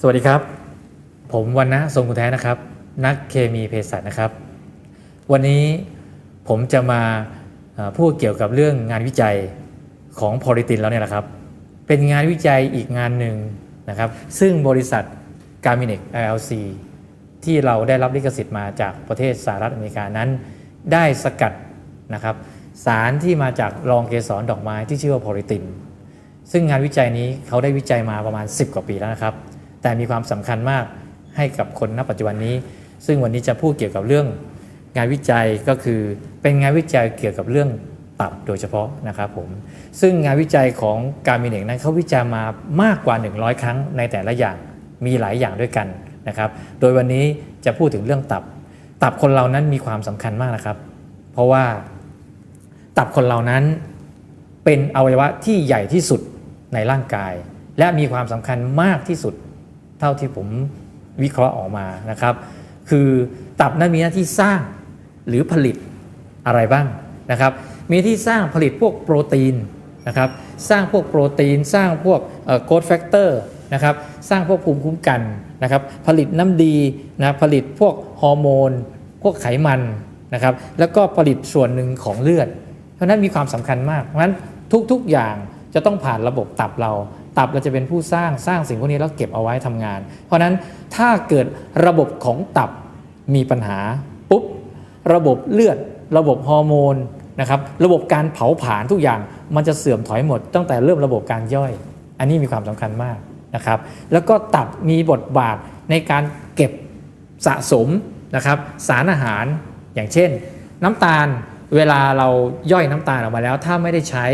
สวัสดีครับ ผมวันนะทรงกุลแท้นะครับ นักเคมีเภสัชนะครับ วันนี้ผมจะมาพูดเกี่ยวกับเรื่องงานวิจัยของพอลิตินแล้วเนี่ยแหละครับ เป็นงานวิจัยอีกงานหนึ่งนะครับ ซึ่งบริษัทกา m มิเนก LLC ที่เราได้รับลิขสิทธิ์มาจากประเทศสหรัฐอเมริกานั้น ได้สกัดนะครับสารที่มาจากรองเกสรดอกไม้ที่ชื่อว่าพอลิติน ซึ่งงานวิจัยนี้เขาได้วิจัยมาประมาณ 10 กว่าปีแล้วนะครับ แต่มีความสำคัญมากให้กับคนณปัจจุบันนี้ ซึ่งวันนี้จะพูดเกี่ยวกับเรื่องงานวิจัยก็คือเป็นงานวิจัยเกี่ยวกับเรื่องตับโดยเฉพาะนะครับผมซึ่งงานวิจัยของการมิเนกนั้นเขาวิจัยมามากกว่า 100 ครั้งในแต่ละอย่างมีหลายอย่างด้วยกันนะครับโดยวันนี้จะพูดถึงเรื่องตับ ตับคนเรานั้นมีความสำคัญมากนะครับ เพราะว่าตับคนเรานั้นเป็นอวัยวะที่ใหญ่ที่สุดในร่างกาย และมีความสำคัญมากที่สุด เท่าที่ผมวิเคราะห์ออกมานะครับ คือตับนั้นมีหน้าที่สร้างหรือผลิตอะไรบ้างนะครับ มีที่สร้างผลิตพวกโปรตีนนะครับ สร้างพวกโปรตีน สร้างพวกโกดแฟกเตอร์นะครับ สร้างพวกภูมิคุ้มกันนะครับ ผลิตน้ำดีนะผลิตพวกฮอร์โมน พวกไขมันนะครับ แล้วก็ผลิตส่วนหนึ่งของเลือด เพราะฉะนั้นมีความสำคัญมาก เพราะฉะนั้นทุกๆอย่างจะต้องผ่านระบบตับเรา ตับเราจะเป็นผู้สร้างสร้างสิ่งพวกนี้แล้วเก็บเอาไว้ทำงาน เพราะฉะนั้นถ้าเกิดระบบของตับมีปัญหาปุ๊บระบบเลือด ระบบฮอร์โมนนะครับระบบการเผาผลาญทุกอย่างมันจะเสื่อมถอยหมด ตั้งแต่เริ่มระบบการย่อย อันนี้มีความสำคัญมากนะครับแล้วก็ตับมีบทบาทในการเก็บสะสมนะครับสารอาหารอย่างเช่น น้ำตาลเวลาเราย่อยน้ำตาลออกมาแล้ว ถ้าไม่ได้ใช้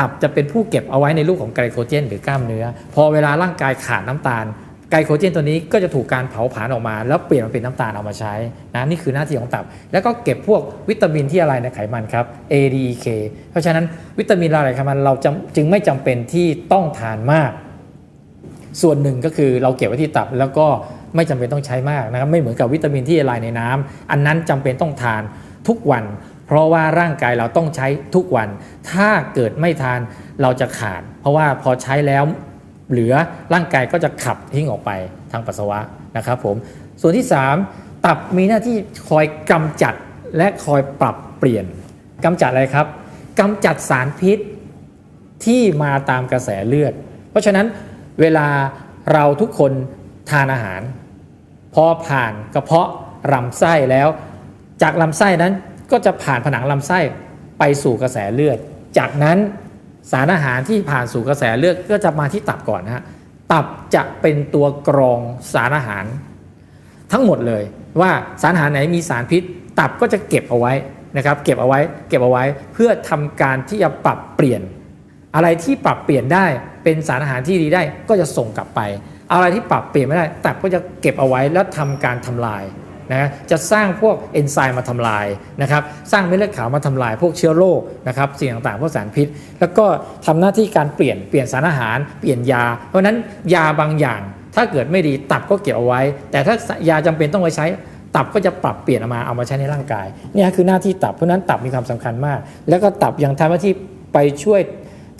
ตับจะเป็นผู้เก็บเอาไว้ในรูปของไกลโคเจน หรือกล้ามเนื้อ พอเวลาร่างกายขาดน้ำตาลไกลโคเจนตัวนี้ก็จะถูกการเผาผลาญออกมา แล้วเปลี่ยนมาเป็นน้ำตาลเอามาใช้นะนี่คือหน้าที่ของตับ แล้วก็เก็บพวกวิตามินที่อะไรในไขมันครับ A D E K เพราะฉะนั้นวิตามินละลายไขมันเราจ,จึงไม่จำเป็นที่ต้องทานมาก ส่วนหนึ่งก็คือเราเก็บไว้ที่ตับแล้วก็ไม่จำเป็นต้องใช้มากนะครับไม่เหมือนกับวิตามินที่ละลายในน้ำอันนั้นจำเป็นต้องทานทุกวัน เพราะว่าร่างกายเราต้องใช้ทุกวัน ถ้าเกิดไม่ทานเราจะขาด เพราะว่าพอใช้แล้วเหลือร่างกายก็จะขับทิ้งออกไปทางปัสสาวะนะครับผมส่วนที่ 3 ตับมีหน้าที่คอยกำจัดและคอยปรับเปลี่ยนกำจัดอะไรครับกำจัดสารพิษที่มาตามกระแสเลือด เพราะฉะนั้นเวลาเราทุกคนทานอาหาร พอผ่านกระเพาะลำไส้แล้ว จากลำไส้นั้น ก็จะผ่านผนังลำไส้ไปสู่กระแสเลือด จากนั้นสารอาหารที่ผ่านสู่กระแสเลือดก็จะมาที่ตับก่อนนะฮะตับจะเป็นตัวกรองสารอาหาร ทั้งหมดเลยว่าสารอาหารไหนมีสารพิษ ตับก็จะเก็บเอาไว้นะครับ เก็บเอาไว้เก็บเอาไว้เพื่อทำการที่จะปรับเปลี่ยน อะไรที่ปรับเปลี่ยนได้เป็นสารอาหารที่ดีได้ก็จะส่งกลับไป อะไรที่ปรับเปลี่ยนไม่ได้ตับก็จะเก็บเอาไว้แล้วทำการทำลาย นะจะสร้างพวกเอนไซม์มาทำลายนะครับสร้างเม็ดเลือดขาวมาทำลายพวกเชื้อโรคนะครับสิ่งต่างๆพวกสารพิษ แล้วก็ทำหน้าที่การเปลี่ยนเปลี่ยนสารอาหาร เปลี่ยนยา เพราะฉะนั้นยาบางอย่าง ถ้าเกิดไม่ดีตับก็เก็บเอาไว้ แต่ถ้ายาจำเป็นต้องไว้ใช้ตับก็จะปรับเปลี่ยนออกมาเอามาใช้ในร่างกายเนี่ยคือหน้าที่ตับเพราะนั้นตับมีความสำคัญมาก แล้วก็ตับยังทำหน้าที่ไปช่วย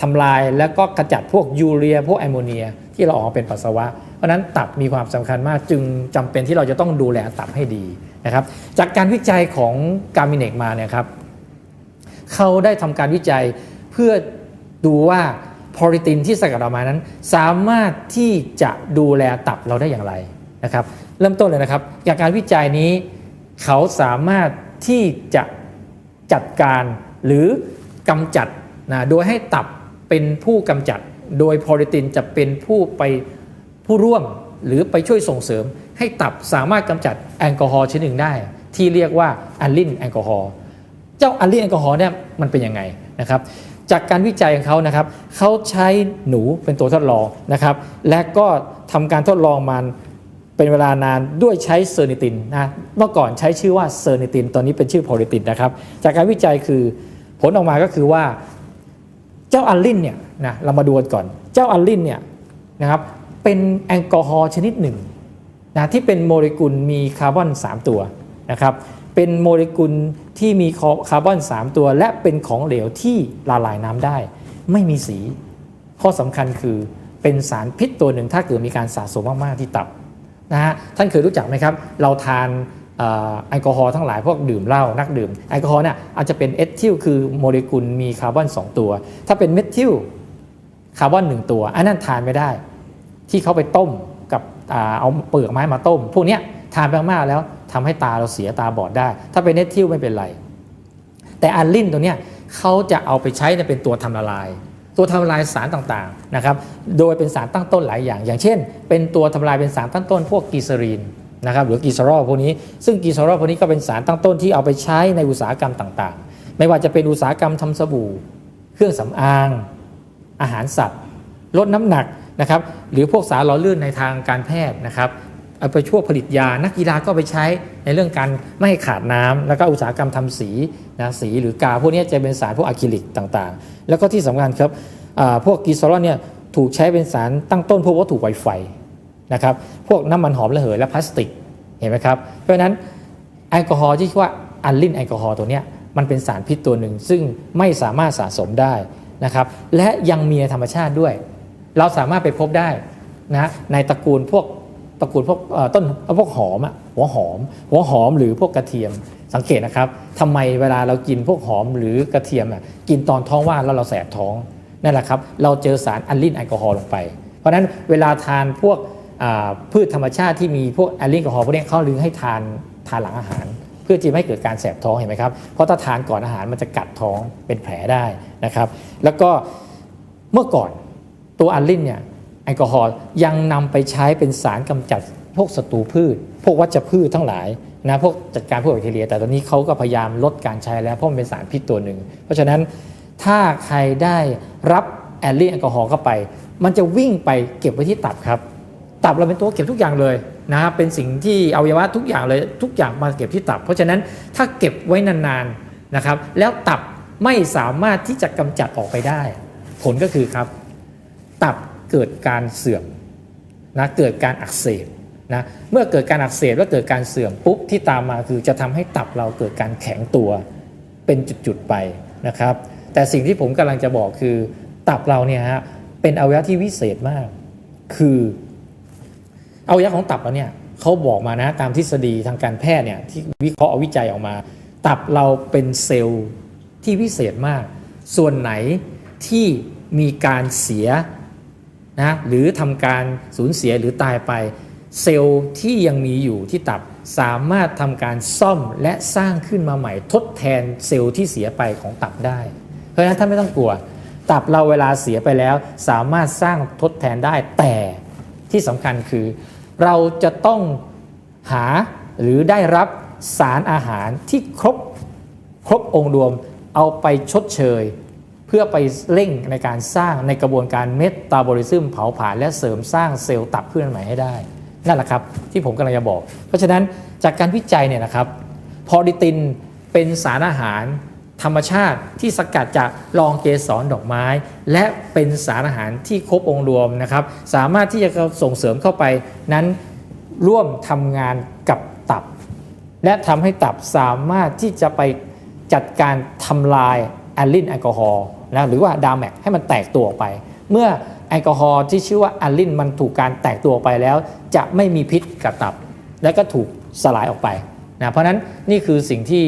ทำลาย แล้วก็กระจัดพวกยูเรีย พวกแอมโมเนีย ที่เราออกมาเป็นปัสสาวะ เพราะนั้นตับมีความสำคัญมากจึงจำเป็นที่เราจะต้องดูแลตับให้ดีนะครับ จากการวิจัยของกามิเนกมาเนี่ยครับเขาได้ทำการวิจัยเพื่อดูว่าพอริตินที่สกัดออกมานั้น สามารถที่จะดูแลตับเราได้อย่างไรนะครับ เริ่มต้นเลยนะครับจากการวิจัยนี้ เขาสามารถที่จะจัดการหรือกำจัดนะโดยให้ตับเป็นผู้กำจัด โดยพอริตินจะเป็นผู้ไป ผู้ร่วมหรือไปช่วยส่งเสริม ให้ตับสามารถกำจัดแอลกอฮอล์ชนิดหนึ่งได้ ที่เรียกว่าอัลลินแอลกอฮอล์เจ้าอัลลีแอลกอฮอล์เนี่ยมันเป็นยังไงนะครับจากการวิจัยของเขานะครับเขาใช้หนูเป็นตัวทดลองนะครับ และก็ทำการทดลองมันเป็นเวลานานด้วยใช้เซอร์นิตินนะเมื่อก่อนใช้ชื่อว่าเซอร์นิติน ตอนนี้เป็นชื่อโพลิตินนะครับ จากการวิจัยคือผลออกมาก็คือว่า เจ้าอัลลินเนี่ยนะเรามาดูกันก่อน เจ้าอัลลินเนี่ยนะครับ เป็นแอลกอฮอล์ชนิดหนึ่งนะที่เป็นโมเลกุลมีคาร์บอน 3 ตัวนะครับเป็นโมเลกุลที่มีคาร์บอน 3 ตัว และเป็นของเหลวที่ละลายน้ำได้ ไม่มีสี ข้อสำคัญคือเป็นสารพิษตัวหนึ่งถ้าเกิดมีการสะสมมากๆที่ตับนะฮะท่านเคยรู้จักไหมครับ เราทานแอลกอฮอล์ทั้งหลายพวกดื่มเหล้านักดื่มแอลกอฮอล์เนี่ยอาจจะเป็นเอทิลคือโมเลกุลมีคาร์บอน 2 ตัว ถ้าเป็นเมทิลคาร์บอน 1 ตัว อันนั้นทานไม่ได้ ที่เขาไปต้มกับเอาเปลือกไม้มาต้ม พวกนี้ทานไปมากๆแล้วทำให้ตาเราเสียตาบอดได้ ถ้าเป็นเนทิลไม่เป็นไร แต่อัลลินตัวเนี้ยเขาจะเอาไปใช้เนี่ยเป็นตัวทำละลาย ตัวทำละลายสารต่างๆนะครับ โดยเป็นสารตั้งต้นหลายอย่าง อย่างเช่น เป็นตัวทำลายเป็นสารตั้งต้น พวกกีซารีนนะครับหรือกีซารอลพวกนี้ซึ่งกีซารอลพวกนี้ก็เป็นสารตั้งต้นที่เอาไปใช้ในอุตสาหกรรมต่างๆ ไม่ว่าจะเป็นอุตสาหกรรมทำสบู่ เครื่องสำอาง อาหารสัตว์ ลดน้ำหนัก นะครับหรือพวกสารหล่อลื่นในทางการแพทย์นะครับเอาไปช่วยผลิตยานักกีฬาก็ไปใช้ในเรื่องการไม่ให้ขาดน้ำแล้วก็อุตสาหกรรมทำสีนะสีหรือกาวพวกนี้จะเป็นสารพวกอะคริลิกต่างๆ แล้วก็ที่สำคัญครับพวกกีซอรอนเนี่ยถูกใช้เป็นสารตั้งต้นพวกวัตถุไวไฟนะครับพวกน้ำมันหอมระเหยและพลาสติกเห็นไหมครับเพราะฉะนั้นแอลกอฮอล์ที่ชื่อว่าอัลลินแอลกอฮอล์ตัวเนี้ยมันเป็นสารพิษตัวหนึ่งซึ่งไม่สามารถสะสมได้นะครับและยังมีในธรรมชาติด้วย เราสามารถไปพบได้นะในตระกูลพวกตระกูลพวกต้นพวกหอมอะหัวหอม หัวหอมหรือพวกกระเทียมสังเกตนะครับทำไมเวลาเรากินพวกหอมหรือกระเทียมอะกินตอนท้องว่างแล้วเราแสบท้องนั่นแหละครับเราเจอสารอัลลินแอลกอฮอล์ลงไป เพราะฉะนั้นเวลาทานพวกพืชธรรมชาติที่มีพวกแอลลินแอลกอฮอล์พวกนี้เขาลึงให้ทานทานหลังอาหาร เพื่อจะไม่เกิดการแสบท้องเห็นไหมครับเพราะถ้าทานก่อนอาหารมันจะกัดท้องเป็นแผลได้นะครับ แล้วก็เมื่อก่อน ตัวอัลลินเนี่ยแอลกอฮอล์ยังนำไปใช้เป็นสารกำจัดพวกศัตรูพืช พวกวัชพืชทั้งหลายนะพวกจัดการพวกแบคทีเรีย แต่ตอนนี้เขาก็พยายามลดการใช้แล้วเพราะมันเป็นสารพิษตัวหนึ่ง เพราะฉะนั้นถ้าใครได้รับแอลลินแอลกอฮอล์เข้าไป มันจะวิ่งไปเก็บไว้ที่ตับครับ ตับเราเป็นตัวเก็บทุกอย่างเลยนะครับเป็นสิ่งที่อวัยวะทุกอย่างเลยทุกอย่างมาเก็บที่ตับ เพราะฉะนั้นถ้าเก็บไว้นานๆนะครับ แล้วตับไม่สามารถที่จะกำจัดออกไปได้ ผลก็คือครับ ตับเกิดการเสื่อมนะเกิดการอักเสบนะเมื่อเกิดการอักเสบและเกิดการเสื่อมปุ๊บที่ตามมาคือจะทำให้ตับเราเกิดการแข็งตัวเป็นจุดๆไปนะครับ แต่สิ่งที่ผมกำลังจะบอกคือ ตับเราเนี่ยฮะเป็นอวัยวะที่วิเศษมาก คืออวัยวะของตับเราเนี่ยเขาบอกมานะตามทฤษฎีทางการแพทย์เนี่ยที่วิเคราะห์วิจัยออกมา ตับเราเป็นเซลล์ที่วิเศษมาก ส่วนไหนที่มีการเสีย นะหรือทำการสูญเสียหรือตายไป เซลล์ที่ยังมีอยู่ที่ตับสามารถทำการซ่อมและสร้างขึ้นมาใหม่ ทดแทนเซลล์ที่เสียไปของตับได้ เพราะฉะนั้นท่านไม่ต้องกลัว ตับเราเวลาเสียไปแล้ว สามารถสร้างทดแทนได้แต่ที่สำคัญคือ เราจะต้องหาหรือได้รับสารอาหารที่ครบครบองค์รวมเอาไปชดเชย เพื่อไปเร่งในการสร้างในกระบวนการเมตาบอลิซึมเผาผลาญและเสริมสร้างเซลล์ตับขึ้นมาใหม่ให้ได้ นั่นแหละครับที่ผมกำลังจะบอก เพราะฉะนั้นจากการวิจัยเนี่ยนะครับพอลิตินเป็นสารอาหารธรรมชาติที่สกัดจากรองเกสรดอกไม้ และเป็นสารอาหารที่ครบองค์รวมนะครับ สามารถที่จะส่งเสริมเข้าไปนั้นร่วมทำงานกับตับ และทำให้ตับสามารถที่จะไปจัดการทำลายแอลลินแอลกอฮอล์ นะหรือว่าดาแมกให้มันแตกตัวออกไป เมื่อแอลกอฮอล์ที่ชื่อว่าแอลลินมันถูกการแตกตัวออกไปแล้ว จะไม่มีพิษกับตับ และก็ถูกสลายออกไปนะเพราะฉะนั้นนี่คือสิ่งที่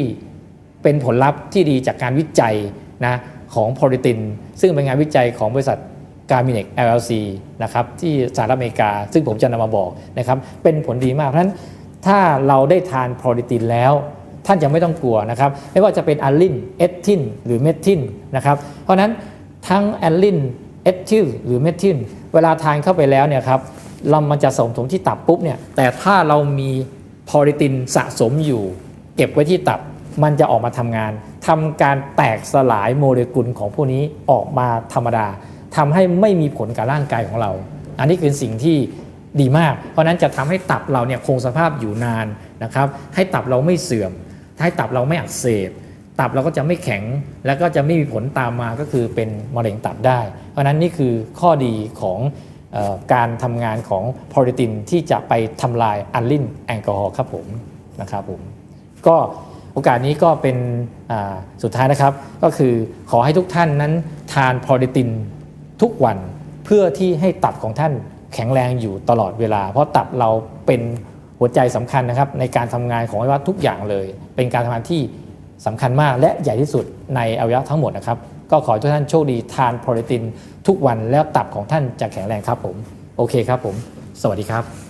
เป็นผลลัพธ์ที่ดีจากการวิจัยนะของโพลิติน ซึ่งเป็นงานวิจัยของบริษัทการมิเนก LLC นะครับที่สหรัฐอเมริกา ซึ่งผมจะนำมาบอกนะครับเป็นผลดีมากเพราะฉะนั้นถ้าเราได้ทานโพลิตินแล้ว ท่านจะไม่ต้องกลัวนะครับ ไม่ว่าจะเป็นอัลลินเอทินหรือเมทินนะครับ เพราะนั้นทั้งแอลลินเอทิลหรือเมทินเวลาทานเข้าไปแล้วเนี่ยครับเรามันจะส่งสมที่ตับปุ๊บเนี่ยแต่ถ้าเรามีโพลิตินสะสมอยู่ เก็บไว้ที่ตับมันจะออกมาทำงานทำการแตกสลายโมเลกุลของพวกนี้ออกมาธรรมดาทำให้ไม่มีผลกับร่างกายของเรา อันนี้คือสิ่งที่ดีมาก เพราะฉะนั้นจะทำให้ตับเราเนี่ยคงสภาพอยู่นานนะครับ ให้ตับเราไม่เสื่อม ให้ตับเราไม่อักเสบ ตับเราก็จะไม่แข็ง แล้วก็จะไม่มีผลตามมาก็คือเป็นมะเร็งตับได้ เพราะฉะนั้นนี่คือข้อดีของออการทำงานของโพลิตินที่จะไปทำลายอัลลินแอลกอฮอล์ครับผมนะครับผมก็โอกาสนี้ก็เป็นสุดท้ายนะครับ ก็คือขอให้ทุกท่านนั้นทานโพลิตินทุกวันเพื่อที่ให้ตับของท่านแข็งแรงอยู่ตลอดเวลา เพราะตับเราเป็น หัวใจสำคัญนะครับในการทำงานของอวัยวะทุกอย่างเลย เป็นการทำงานที่สำคัญมากและใหญ่ที่สุดในอวัยวะทั้งหมดนะครับ ก็ขอให้ทุกท่านโชคดีทานโปรตีนทุกวันแล้วตับของท่านจะแข็งแรงครับผม โอเคครับผม สวัสดีครับ